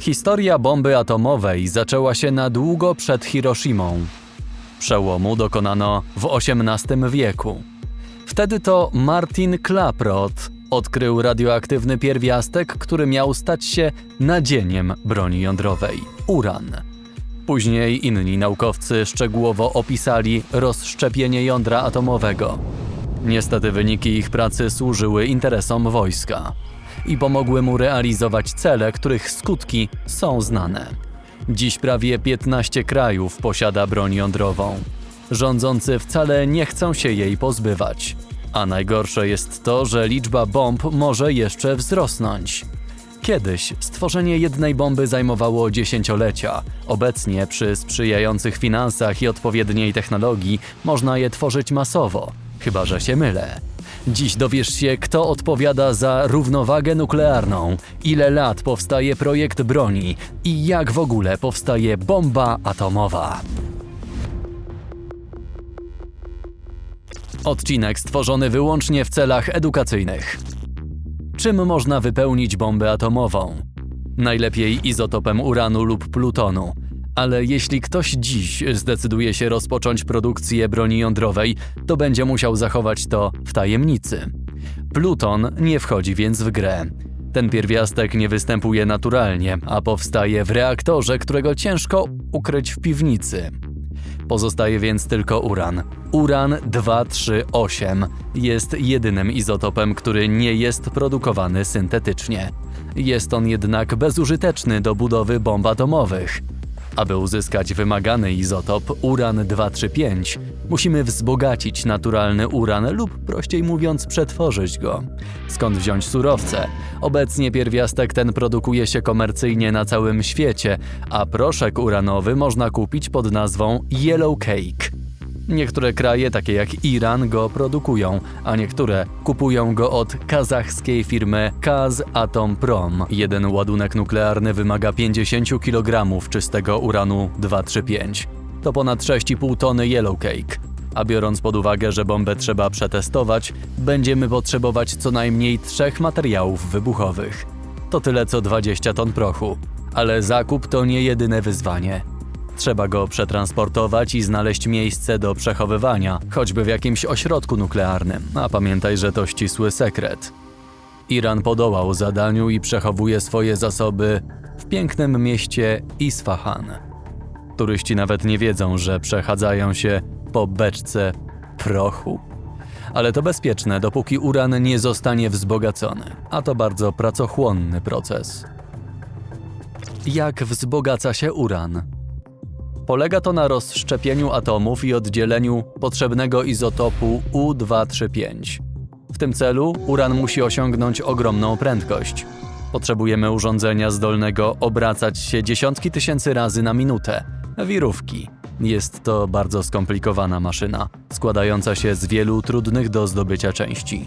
Historia bomby atomowej zaczęła się na długo przed Hiroshimą. Przełomu dokonano w XVIII wieku. Wtedy to Martin Klaproth odkrył radioaktywny pierwiastek, który miał stać się nadzieniem broni jądrowej uran. Później inni naukowcy szczegółowo opisali rozszczepienie jądra atomowego. Niestety wyniki ich pracy służyły interesom wojska i pomogły mu realizować cele, których skutki są znane. Dziś prawie 15 krajów posiada broń jądrową. Rządzący wcale nie chcą się jej pozbywać. A najgorsze jest to, że liczba bomb może jeszcze wzrosnąć. Kiedyś stworzenie jednej bomby zajmowało dziesięciolecia. Obecnie przy sprzyjających finansach i odpowiedniej technologii można je tworzyć masowo, chyba że się mylę. Dziś dowiesz się, kto odpowiada za równowagę nuklearną, ile lat powstaje projekt broni i jak w ogóle powstaje bomba atomowa. Odcinek stworzony wyłącznie w celach edukacyjnych. Czym można wypełnić bombę atomową? Najlepiej izotopem uranu lub plutonu. Ale jeśli ktoś dziś zdecyduje się rozpocząć produkcję broni jądrowej, to będzie musiał zachować to w tajemnicy. Pluton nie wchodzi więc w grę. Ten pierwiastek nie występuje naturalnie, a powstaje w reaktorze, którego ciężko ukryć w piwnicy. Pozostaje więc tylko uran. Uran 238 jest jedynym izotopem, który nie jest produkowany syntetycznie. Jest on jednak bezużyteczny do budowy bomb atomowych. Aby uzyskać wymagany izotop uran 235, musimy wzbogacić naturalny uran lub prościej mówiąc przetworzyć go. Skąd wziąć surowce? Obecnie pierwiastek ten produkuje się komercyjnie na całym świecie, a proszek uranowy można kupić pod nazwą Yellow Cake. Niektóre kraje, takie jak Iran, go produkują, a niektóre kupują go od kazachskiej firmy Kaz Atom Prom. Jeden ładunek nuklearny wymaga 50 kg czystego uranu 235. To ponad 6,5 tony Yellow Cake. A biorąc pod uwagę, że bombę trzeba przetestować, będziemy potrzebować co najmniej trzech materiałów wybuchowych. To tyle co 20 ton prochu. Ale zakup to nie jedyne wyzwanie. Trzeba go przetransportować i znaleźć miejsce do przechowywania, choćby w jakimś ośrodku nuklearnym. A pamiętaj, że to ścisły sekret. Iran podołał zadaniu i przechowuje swoje zasoby w pięknym mieście Isfahan. Turyści nawet nie wiedzą, że przechadzają się po beczce prochu. Ale to bezpieczne, dopóki uran nie zostanie wzbogacony, a to bardzo pracochłonny proces. Jak wzbogaca się uran? Polega to na rozszczepieniu atomów i oddzieleniu potrzebnego izotopu U235. W tym celu uran musi osiągnąć ogromną prędkość. Potrzebujemy urządzenia zdolnego obracać się dziesiątki tysięcy razy na minutę wirówki. Jest to bardzo skomplikowana maszyna, składająca się z wielu trudnych do zdobycia części.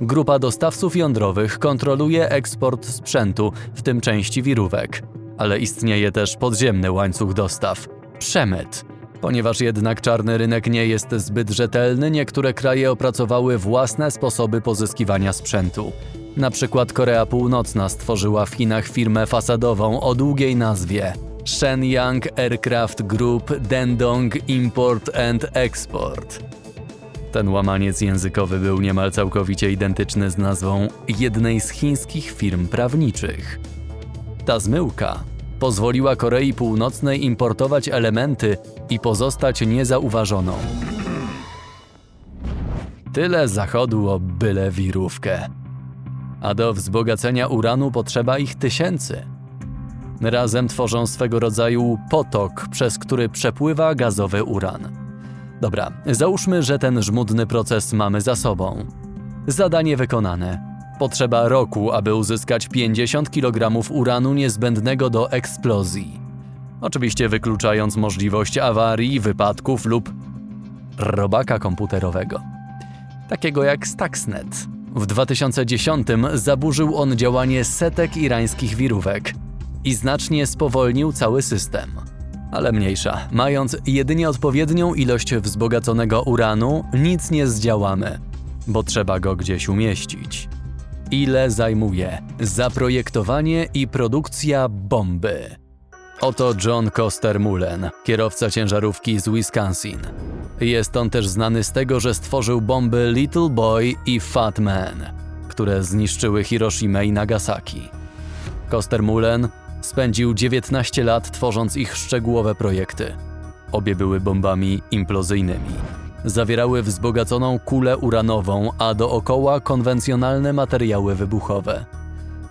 Grupa dostawców jądrowych kontroluje eksport sprzętu, w tym części wirówek, ale istnieje też podziemny łańcuch dostaw przemyt. Ponieważ jednak czarny rynek nie jest zbyt rzetelny, niektóre kraje opracowały własne sposoby pozyskiwania sprzętu. Na przykład Korea Północna stworzyła w Chinach firmę fasadową o długiej nazwie Shenyang Aircraft Group Dendong Import and Export. Ten łamaniec językowy był niemal całkowicie identyczny z nazwą jednej z chińskich firm prawniczych. Ta zmyłka pozwoliła Korei Północnej importować elementy i pozostać niezauważoną. Tyle zachodu o byle wirówkę. A do wzbogacenia uranu potrzeba ich tysięcy. Razem tworzą swego rodzaju potok, przez który przepływa gazowy uran. Dobra, załóżmy, że ten żmudny proces mamy za sobą. Zadanie wykonane. Potrzeba roku, aby uzyskać 50 kg uranu niezbędnego do eksplozji. Oczywiście wykluczając możliwość awarii, wypadków lub robaka komputerowego. Takiego jak Stuxnet. W 2010 zaburzył on działanie setek irańskich wirówek i znacznie spowolnił cały system. Ale mniejsza, mając jedynie odpowiednią ilość wzbogaconego uranu, nic nie zdziałamy, bo trzeba go gdzieś umieścić. Ile zajmuje zaprojektowanie i produkcja bomby. Oto John Coster Mullen, kierowca ciężarówki z Wisconsin. Jest on też znany z tego, że stworzył bomby Little Boy i Fat Man, które zniszczyły Hiroshima i Nagasaki. Koster Mullen spędził 19 lat tworząc ich szczegółowe projekty. Obie były bombami implozyjnymi. Zawierały wzbogaconą kulę uranową, a dookoła konwencjonalne materiały wybuchowe.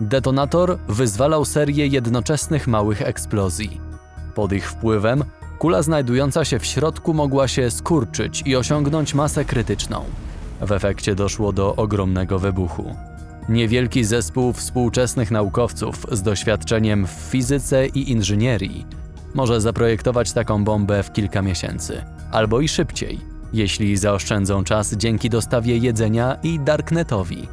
Detonator wyzwalał serię jednoczesnych małych eksplozji. Pod ich wpływem kula znajdująca się w środku mogła się skurczyć i osiągnąć masę krytyczną. W efekcie doszło do ogromnego wybuchu. Niewielki zespół współczesnych naukowców z doświadczeniem w fizyce i inżynierii może zaprojektować taką bombę w kilka miesięcy, albo i szybciej, jeśli zaoszczędzą czas dzięki dostawie jedzenia i darknetowi.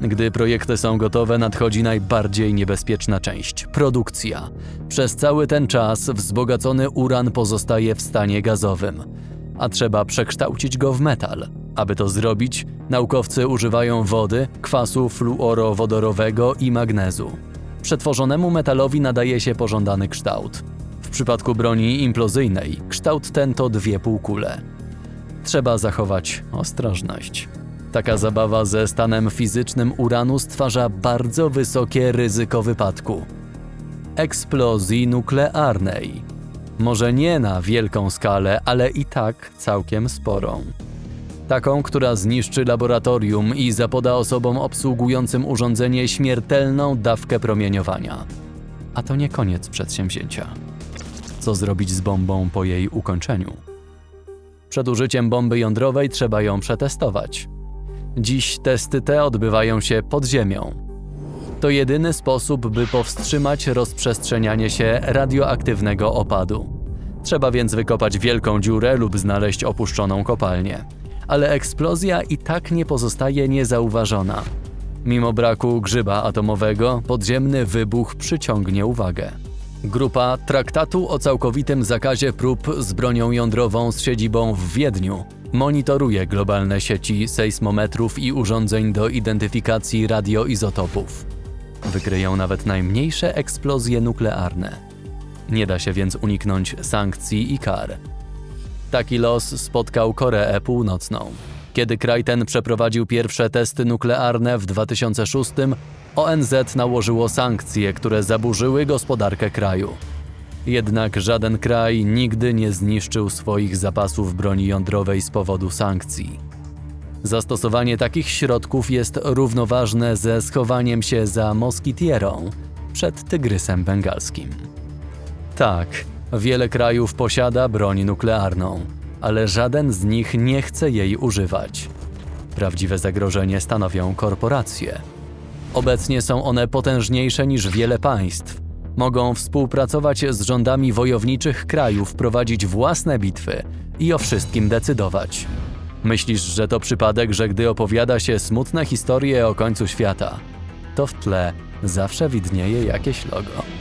Gdy projekty są gotowe, nadchodzi najbardziej niebezpieczna część produkcja. Przez cały ten czas wzbogacony uran pozostaje w stanie gazowym, a trzeba przekształcić go w metal. Aby to zrobić, naukowcy używają wody, kwasu fluorowodorowego i magnezu. Przetworzonemu metalowi nadaje się pożądany kształt. W przypadku broni implozyjnej kształt ten to dwie półkule. Trzeba zachować ostrożność. Taka zabawa ze stanem fizycznym uranu stwarza bardzo wysokie ryzyko wypadku. Eksplozji nuklearnej. Może nie na wielką skalę, ale i tak całkiem sporą. Taką, która zniszczy laboratorium i zapoda osobom obsługującym urządzenie śmiertelną dawkę promieniowania. A to nie koniec przedsięwzięcia. Co zrobić z bombą po jej ukończeniu? Przed użyciem bomby jądrowej trzeba ją przetestować. Dziś testy te odbywają się pod ziemią. To jedyny sposób, by powstrzymać rozprzestrzenianie się radioaktywnego opadu. Trzeba więc wykopać wielką dziurę lub znaleźć opuszczoną kopalnię. Ale eksplozja i tak nie pozostaje niezauważona. Mimo braku grzyba atomowego, podziemny wybuch przyciągnie uwagę. Grupa Traktatu o całkowitym zakazie prób z bronią jądrową z siedzibą w Wiedniu monitoruje globalne sieci sejsmometrów i urządzeń do identyfikacji radioizotopów. Wykryją nawet najmniejsze eksplozje nuklearne. Nie da się więc uniknąć sankcji i kar. Taki los spotkał Koreę Północną. Kiedy kraj ten przeprowadził pierwsze testy nuklearne w 2006, ONZ nałożyło sankcje, które zaburzyły gospodarkę kraju. Jednak żaden kraj nigdy nie zniszczył swoich zapasów broni jądrowej z powodu sankcji. Zastosowanie takich środków jest równoważne ze schowaniem się za moskitierą przed tygrysem bengalskim. Tak, wiele krajów posiada broń nuklearną, ale żaden z nich nie chce jej używać. Prawdziwe zagrożenie stanowią korporacje. Obecnie są one potężniejsze niż wiele państw. Mogą współpracować z rządami wojowniczych krajów, prowadzić własne bitwy i o wszystkim decydować. Myślisz, że to przypadek, że gdy opowiada się smutne historie o końcu świata, to w tle zawsze widnieje jakieś logo.